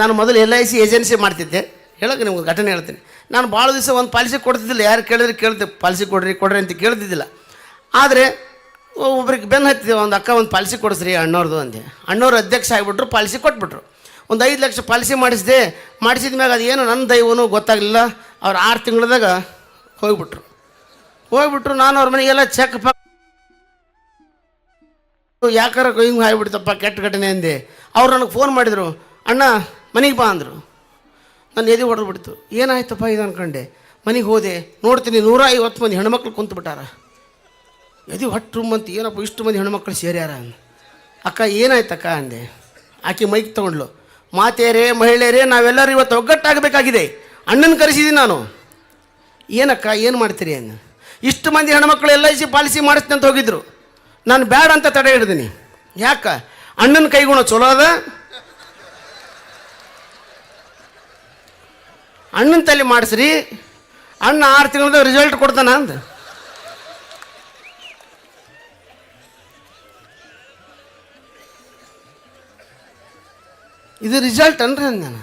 ನಾನು ಮೊದಲು L I C agency ಮಾಡ್ತಿದ್ದೆ. ಹೇಳೋಕೆ ನಿಮ್ಗೆ ಘಟನೆ ಹೇಳ್ತೀನಿ. ನಾನು ಭಾಳ ದಿವಸ ಒಂದು ಪಾಲಿಸಿ ಕೊಡ್ತಿದ್ದಿಲ್ಲ. ಯಾರು ಕೇಳಿದ್ರೆ ಕೇಳ್ತೆ, ಪಾಲಿಸಿ ಕೊಡ್ರಿ ಕೊಡ್ರಿ ಅಂತ ಕೇಳ್ತಿದ್ದಿಲ್ಲ. ಆದರೆ ಒಬ್ರಿಗೆ ಬೆನ್ನು ಹತ್ತಿದೆ, ಒಂದು ಅಕ್ಕ ಒಂದು ಪಾಲಿಸಿ ಕೊಡಿಸ್ರಿ ಅಣ್ಣವ್ರದ್ದು ಅಂದೆ. ಅಣ್ಣವ್ರು ಅಧ್ಯಕ್ಷ ಆಗಿಬಿಟ್ರು, ಪಾಲಿಸಿ ಕೊಟ್ಬಿಟ್ರು. ಒಂದು ಐದು ಲಕ್ಷ ಪಾಲಿಸಿ ಮಾಡಿಸಿದೆ, ಮಾಡಿಸಿದ ಮ್ಯಾಗ ಅದು ಏನು ನನ್ನ ದೈವನೂ ಗೊತ್ತಾಗಲಿಲ್ಲ. ಅವ್ರು ಆರು ತಿಂಗಳದಾಗ ಹೋಗ್ಬಿಟ್ರು. ಹೋಗ್ಬಿಟ್ರು, ನಾನು ಅವ್ರ ಮನೆಗೆಲ್ಲ ಚೆಕ್ ಪಕ್ ಯಾಕಾರ ಹಿಂಗೆ ಆಗಿಬಿಡ್ತಪ್ಪ ಕೆಟ್ಟ ಘಟನೆ ಅಂದೆ. ಅವ್ರು ನನಗೆ ಫೋನ್ ಮಾಡಿದರು, ಅಣ್ಣ ಮನೆಗೆ ಬಾ ಅಂದರು. ನಾನು ಎದೆ ಹೊಡೆದ್ಬಿಡ್ತು ಏನಾಯ್ತಪ್ಪ ಇದು ಅನ್ಕೊಂಡೆ? ಮನೆಗೆ ಹೋದೆ. ನೋಡ್ತೀನಿ ನೂರ ಐವತ್ತು ಮಂದಿ ಹೆಣ್ಮಕ್ಳು ಕುಂತು ಬಿಟ್ಟಾರ. ಎದೆ ಹೊಟ್ಟು ಅಂತ ಏನಪ್ಪ ಇಷ್ಟು ಮಂದಿ ಹೆಣ್ಮಕ್ಳು ಸೇರ್ಯಾರ ಅಕ್ಕ, ಏನಾಯ್ತಕ್ಕ ಅಂದೆ. ಆಕೆ ಮೈಕ್ ತೊಗೊಂಡ್ಲು. ಮಾತೆಯರೇ ಮಹಿಳೆಯರೇ ನಾವೆಲ್ಲರೂ ಇವತ್ತು ಒಗ್ಗಟ್ಟಾಗಬೇಕಾಗಿದೆ. ಅಣ್ಣನ ಕರೆಸಿದ್ದೀನಿ ನಾನು. ಏನಕ್ಕ, ಏನು ಮಾಡ್ತೀರಿ ಅಂದ. ಇಷ್ಟು ಮಂದಿ ಹೆಣ್ಮಕ್ಳು ಎಲ್ ಐ ಸಿ ಪಾಲಿಸಿ ಮಾಡಿಸ್ತೀನಿ ಅಂತ ಹೋಗಿದ್ರು. ನಾನು ಬ್ಯಾಡ ಅಂತ ತಡೆ ಹಿಡ್ದೀನಿ. ಯಾಕ? ಅಣ್ಣನ ಕೈಗುಣ ಚಲೋ ಅದ. ಅಣ್ಣನ ತಲೆ ಮಾಡಿಸ್ರಿ. ಅಣ್ಣ ಆರು ತಿಂಗಳದ ರಿಸಲ್ಟ್ ಕೊಡ್ತಾನ ಅಂದ. ಇದು ರಿಸಲ್ಟ್ ಅನ್ರಿ ಅಂದ ನಾನು.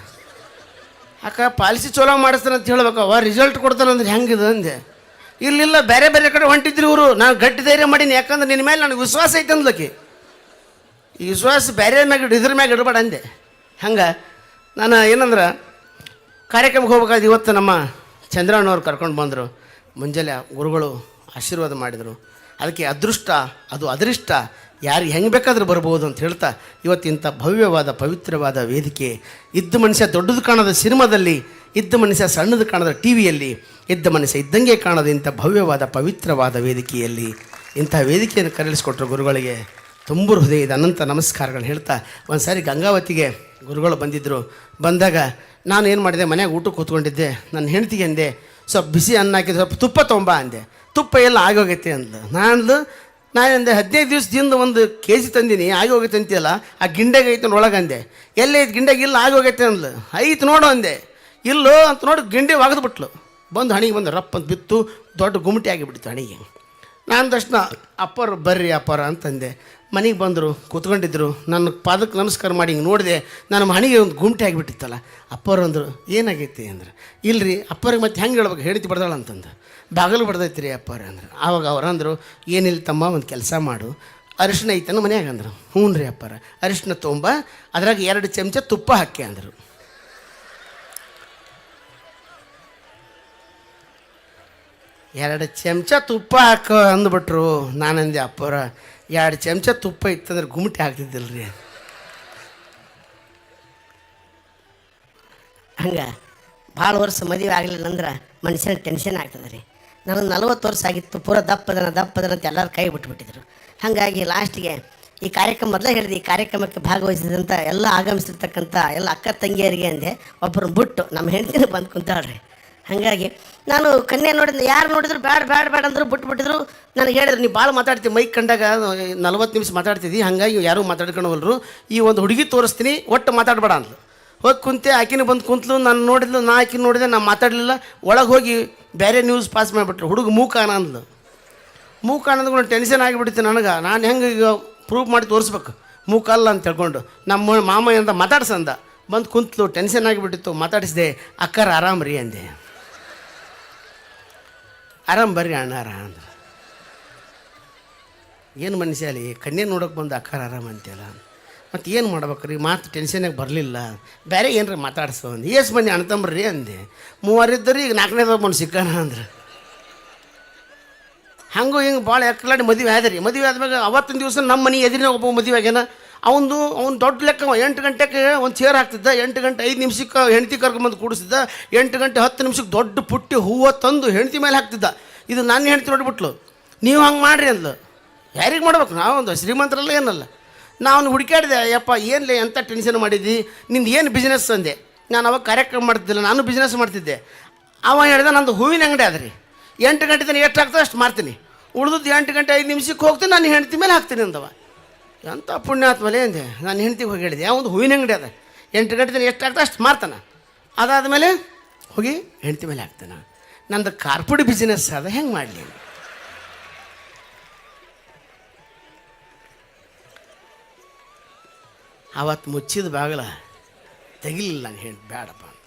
ಅಕ್ಕ ಪಾಲಿಸಿ ಚಲೋ ಮಾಡಿಸ್ತಾನೆ ಅಂತ ಹೇಳ್ಬೇಕವ ರಿಸಲ್ಟ್ ಕೊಡ್ತಾನೆ ಅಂದ್ರೆ ಹೆಂಗಿದೆ ಅಂದೆ. ಇಲ್ಲಿಲ್ಲ ಬೇರೆ ಬೇರೆ ಕಡೆ ಹೊಂಟಿದ್ರು ಇವರು, ನಾನು ಗಟ್ಟಿ ಧೈರ್ಯ ಮಾಡೀನಿ, ಯಾಕಂದ್ರೆ ನಿನ್ನ ಮೇಲೆ ನನಗೆ ವಿಶ್ವಾಸ ಐತೆ ಅಂದಕ್ಕೆ ಈ ವಿಶ್ವಾಸ ಬೇರೆ ಮ್ಯಾಗ ಇದ್ರ ಮ್ಯಾಗ ಇಡಬೇಡ ಅಂದೆ. ಹಂಗೆ? ನಾನು ಏನಂದ್ರೆ ಕಾರ್ಯಕ್ರಮಕ್ಕೆ ಹೋಗ್ಬೇಕಾದ್ರೆ ಇವತ್ತು ನಮ್ಮ ಚಂದ್ರಣ್ಣವ್ರು ಕರ್ಕೊಂಡು ಬಂದರು. ಮುಂಜಾನೆ ಗುರುಗಳು ಆಶೀರ್ವಾದ ಮಾಡಿದರು. ಅದಕ್ಕೆ ಅದೃಷ್ಟ, ಅದು ಅದೃಷ್ಟ. ಯಾರಿಗೆ ಹೆಂಗೆ ಬೇಕಾದರೂ ಬರ್ಬೋದು ಅಂತ ಹೇಳ್ತಾ ಇವತ್ತಿಂಥ ಭವ್ಯವಾದ, ಪವಿತ್ರವಾದ ವೇದಿಕೆ. ಇದ್ದ ಮನುಷ್ಯ ದೊಡ್ಡದು ಕಾಣದ ಸಿನಿಮಾದಲ್ಲಿ, ಇದ್ದ ಮನುಷ್ಯ ಸಣ್ಣದು ಕಾಣದ ಟಿ ವಿಯಲ್ಲಿ ಇದ್ದ ಮನುಷ್ಯ ಇದ್ದಂಗೆ ಕಾಣದ ಇಂಥ ಭವ್ಯವಾದ, ಪವಿತ್ರವಾದ ವೇದಿಕೆಯಲ್ಲಿ ಇಂಥ ವೇದಿಕೆಯನ್ನು ಕರೆಳಿಸ್ಕೊಟ್ರು ಗುರುಗಳಿಗೆ. ತುಂಬ ಹೃದಯದ ಅನಂತ ನಮಸ್ಕಾರಗಳು ಹೇಳ್ತಾ ಒಂದು ಸಾರಿ ಗಂಗಾವತಿಗೆ ಗುರುಗಳು ಬಂದಿದ್ದರು ಬಂದಾಗ ನಾನು ಏನು ಮಾಡಿದೆ ಮನೆಗೆ ಊಟಕ್ಕೆ ಕೂತ್ಕೊಂಡಿದ್ದೆ. ನನ್ನ ಹೆಂಡ್ತಿಗೆ ಅಂದೆ, ಸ್ವಲ್ಪ ಬಿಸಿ ಅನ್ನ ಹಾಕಿದ್ರೆ ಸ್ವಲ್ಪ ತುಪ್ಪ ತೊಂಬ ಅಂದೆ. ತುಪ್ಪ ಎಲ್ಲ ಆಗೋಗೈತೆ ಅಂದ್ಲು ನಾನು ನಾನು ಅಂದೆ ಹದಿನೈದು ದಿವಸದಿಂದ ಒಂದು ಕೆ ಜಿ ತಂದೀನಿ ಆಗಿ ಹೋಗೈತೆ ಅಂತೀಯಲ್ಲ, ಆ ಗಿಂಡೆಗೆ ಐತೆ ಒಳಗೆ ಅಂದೆ. ಎಲ್ಲೇ ಐತೆ ಗಿಂಡೆಗೆ? ಇಲ್ಲ, ಆಗೋಗೈತೆ ಅಂದ್ಲು. ಐತೆ ನೋಡು ಅಂದೆ. ಇಲ್ಲೋ ಅಂತ ನೋಡಿ ಗಿಂಡೆ ಒಗೆದ್ಬಿಟ್ಲು. ಬಂದು ಹಣಿಗೆ ಬಂದು ರಪ್ಪ ಅಂತ ಬಿತ್ತು, ದೊಡ್ಡ ಗುಮಟಿ ಆಗಿಬಿಡ್ತು ಹಣಿಗೆ. ನಾನು ತಕ್ಷಣ, ಅಪ್ಪರು ಬರ್ರಿ ಅಪ್ಪರ ಅಂತಂದೆ. ಮನೆಗೆ ಬಂದರು, ಕೂತ್ಕೊಂಡಿದ್ರು. ನನ್ನ ಪಾದಕ್ಕೆ ನಮಸ್ಕಾರ ಮಾಡಿ ಹಿಂಗೆ ನೋಡಿದೆ, ನನ್ನ ಮನೆಗೆ ಒಂದು ಗುಂಟೆ ಆಗಿಬಿಟ್ಟಿತ್ತಲ್ಲ. ಅಪ್ಪರು ಅಂದರು, ಏನಾಗೈತಿ? ಅಂದ್ರೆ. ಇಲ್ರಿ, ಅಪ್ಪರಿಗೆ ಮತ್ತೆ ಹೆಂಗೆ ಹೇಳ್ಬೇಕು? ಹೇಳ್ತಿ ಬಡ್ದಾಳ ಅಂತಂದು ಬಾಗಲು ಬಡ್ದೈತಿ ರೀ ಅಪ್ಪರ ಅಂದ್ರೆ. ಆವಾಗ ಅವ್ರು ಅಂದರು, ಏನಿಲ್ಲ ತಮ್ಮ, ಒಂದು ಕೆಲಸ ಮಾಡು. ಅರಿಶಿನ ಐತನ ಮನ್ಯಾಗ? ಅಂದರು. ಹ್ಞೂ ರೀ ಅಪ್ಪರ, ಅರಿಶಿನ ತೊಂಬ, ಅದ್ರಾಗ ಎರಡು ಚಮಚ ತುಪ್ಪ ಹಾಕಿ ಅಂದರು. ಎರಡು ಚಮಚ ತುಪ್ಪ ಹಾಕೋ ಅಂದ್ಬಿಟ್ರು ನಾನಂದೆ ಅಪ್ಪರ ಎರಡು ಚಮಚ ತುಪ್ಪ ಇತ್ತಂದ್ರೆ ಗುಮಟಿ ಹಾಕ್ತಿದ್ದಿಲ್ಲ ರೀ ಹಂಗೆ ಭಾಳ ವರ್ಷ ಮದುವೆ ಆಗಲಿಲ್ಲ ಅಂದ್ರೆ ಮನುಷ್ಯನ ಟೆನ್ಷನ್ ಆಗ್ತದೆ ರೀ ನನಗೆ ನಲ್ವತ್ತು ವರ್ಷ ಆಗಿತ್ತು, ಪೂರ ದಪ್ಪದನ ದಪ್ಪದನ ಅಂತ ಎಲ್ಲರೂ ಕೈ ಬಿಟ್ಬಿಟ್ಟಿದ್ರು. ಹಾಗಾಗಿ ಲಾಸ್ಟಿಗೆ ಈ ಕಾರ್ಯಕ್ರಮ ಮೊದಲೇ ಹೇಳಿದೆ, ಈ ಕಾರ್ಯಕ್ರಮಕ್ಕೆ ಭಾಗವಹಿಸಿದಂಥ ಎಲ್ಲ ಆಗಮಿಸಿರ್ತಕ್ಕಂಥ ಎಲ್ಲ ಅಕ್ಕ ತಂಗಿಯರಿಗೆ ಅಂದೆ ಒಬ್ಬರು ಬಿಟ್ಟು ನಮ್ಮ ಹೆಂಡತಿನ ಬಂದು ಕುಂತಾಳ್ರಿ. ಹಾಗಾಗಿ ನಾನು ಕನ್ಯೆ ನೋಡಿದ್ರೆ ಯಾರು ನೋಡಿದ್ರು ಬ್ಯಾಡ ಬ್ಯಾಡ ಬ್ಯಾಡ ಅಂದ್ರು ಬಿಟ್ಬಿಟ್ಟಿದ್ರು. ನನಗೆ ಹೇಳಿದ್ರು ನೀವು ಭಾಳ ಮಾತಾಡ್ತೀವಿ ಮೈಕ್ ಕಂಡಾಗ ನಲ್ವತ್ತು ನಿಮಿಷ ಮಾತಾಡ್ತಿದ್ದಿ, ಹಾಗಾಗಿ ಯಾರೂ ಮಾತಾಡ್ಕೊಂಡವಲ್ರು. ಈ ಒಂದು ಹುಡುಗಿ ತೋರಿಸ್ತೀನಿ, ಒಟ್ಟು ಮಾತಾಡಬೇಡ ಅಂದ್ಲು. ಹೋಗಿ ಕುಂತೆ, ಆಕಿನ ಬಂದು ಕುಂತಲು, ನಾನು ನೋಡಿದ್ಲು, ನಾ ಆಕಿನ ನೋಡಿದೆ ನಾನು ಮಾತಾಡಲಿಲ್ಲ. ಒಳಗೆ ಹೋಗಿ ಬೇರೆ ನ್ಯೂಸ್ ಪಾಸ್ ಮಾಡಿಬಿಟ್ರು, ಹುಡುಗ ಮೂಕಾನ ಅಂದ್ಲು. ಮೂಕ ಅನ್ನೋದು ಟೆನ್ಷನ್ ಆಗಿಬಿಡ್ತೀನಿ ನನಗೆ. ನಾನು ಹೆಂಗೆ ಈಗ ಪ್ರೂಫ್ ಮಾಡಿ ತೋರಿಸ್ಬೇಕು? ಮೂಕಲ್ಲ ಅಂತ ತಿಳ್ಕೊಂಡು ನಮ್ಮ ಮಾಮ ಅಂತ ಮಾತಾಡ್ಸಂದ. ಬಂದು ಕುಂತಲು ಟೆನ್ಷನ್ ಆಗಿಬಿಟ್ಟಿತ್ತು, ಮಾತಾಡಿಸಿದೆ, ಅಕ್ಕರ, ಆರಾಮ್ರಿ ಅಂದೆ. ಆರಾಮ್ ಬರ್ರಿ ಅಣ್ಣಾರ ಅಂದ್ರೆ. ಏನು ಮನುಷ್ಯ ಅಲ್ಲಿ? ಕನ್ಯೆ ನೋಡೋಕೆ ಬಂದು ಅಕ್ಕಾರ ಆರಾಮ್ ಅಂತೆಲ್ಲ ಮತ್ತು ಏನು ಮಾಡ್ಬೇಕ್ರಿ? ಮಾತು ಟೆನ್ಷನಾಗ ಬರಲಿಲ್ಲ. ಬೇರೆ ಏನಾರ ಮಾತಾಡ್ಸೋ ಅಂದು ಏಸ್ ಬನ್ನಿ ಅಣ್ತಂಬ್ರಿ ಅಂದೆ. ಮೂವರಿದ್ದರು ಈಗ ನಾಲ್ಕನೇದ ಬಂದು ಸಿಕ್ಕಾನ ಅಂದ್ರೆ. ಹಂಗೂ ಹಿಂಗೆ ಭಾಳ ಎಕ್ಕಲಾಡಿ ಮದುವೆ ಆದ್ರಿ. ಮದುವೆ ಆದ್ಮೇಲೆ ಅವತ್ತಿನ ದಿವಸ ನಮ್ಮ ಮನೆ ಎದುರಿನ ಒಬ್ಬ ಮದುವೆ ಆಗ್ಯಾನ. ಅವನು, ಅವ್ನು ದೊಡ್ಡ ಲೆಕ್ಕ. ಎಂಟು ಗಂಟೆಗೆ ಒಂದು ಚೇರ್ ಹಾಕ್ತಿದ್ದ, ಎಂಟು ಗಂಟೆ, ಐದು ನಿಮಿಷಕ್ಕೆ ಹೆಂಡತಿ ಕರ್ಕೊಂಬಂದು ಕೂಡಿಸಿದ್ದ, ಎಂಟು ಗಂಟೆ, ಹತ್ತು ನಿಮಿಷಕ್ಕೆ ದೊಡ್ಡ ಪುಟ್ಟಿ ಹೂವು ತಂದು ಹೆಂಡತಿ ಮೇಲೆ ಹಾಕ್ತಿದ್ದ. ಇದು ನನ್ನ ಹೆಂಡತಿ ನೋಡಿಬಿಟ್ಲು. ನೀವು ಹಂಗೆ ಮಾಡ್ರಿ ಅಂದ್ಲು. ಯಾರಿಗೆ ಮಾಡ್ಬೇಕು? ನಾವೊಂದು ಶ್ರೀಮಂತರಲ್ಲ ಏನಲ್ಲ. ನಾನು ಹುಡುಕಾಡಿದೆ ಯಪ್ಪ ಏನ್ಲೇ ಎಂಥ ಟೆನ್ಷನ್ ಮಾಡಿದ್ದಿ ನಿಂದು ಏನು ಬಿಸ್ನೆಸ್ ಅಂದೆ. ನಾನು ಅವಾಗ ಕಾರ್ಯಕ್ರಮ ಮಾಡ್ತಿದ್ದಿಲ್ಲ, ನಾನು ಬಿಸ್ನೆಸ್ ಮಾಡ್ತಿದ್ದೆ. ಅವ ಹೇಳಿದ, ನಂದು ಹೂವಿನ ಅಂಗಡಿ ಅದ್ರಿ ಎಂಟು ಗಂಟೆ ತನಕ ಎಷ್ಟು ಆಗ್ತದೆ, ಅಷ್ಟು ಮಾಡ್ತೀನಿ. ಉಳಿದದ್ದು ಎಂಟು ಗಂಟೆ, ಐದು ನಿಮಿಷಕ್ಕೆ ಹೋಗ್ತೀನಿ, ನಾನು ಹೆಂಡ್ತಿ ಮೇಲೆ ಹಾಕ್ತೀನಿ ಅಂದವ. ಎಂಥ ಪುಣ್ಯಾತ್ಮಲೆ ಅಂದೆ ನಾನು ಹೆಂಡ್ತಿಗೆ ಹೋಗಿ ಹೇಳಿದೆ. ಯಾವುದು ಹೂವಿನ ಅಂಗಡಿ ಅದ. ಎಂಟು ಗಂಟೆ ದಿನ ಎಷ್ಟು ಆಗ್ತದೆ ಅಷ್ಟು ಮಾರ್ತಾನೆ. ಅದಾದಮೇಲೆ ಹೋಗಿ ಹೆಂಡತಿ ಮೇಲೆ ಹಾಕ್ತಾನೆ. ನಂದು ಕಾರ್ಪೊಡಿ ಬಿಸ್ನೆಸ್ ಅದ, ಹೆಂಗೆ ಮಾಡಲಿ? ಅವತ್ತು ಮುಚ್ಚಿದ ಬಾಗಲ ತೆಗಿಲಿಲ್ಲ ನಾನು ಹೇಳಿ ಬೇಡಪ್ಪ ಅಂತ.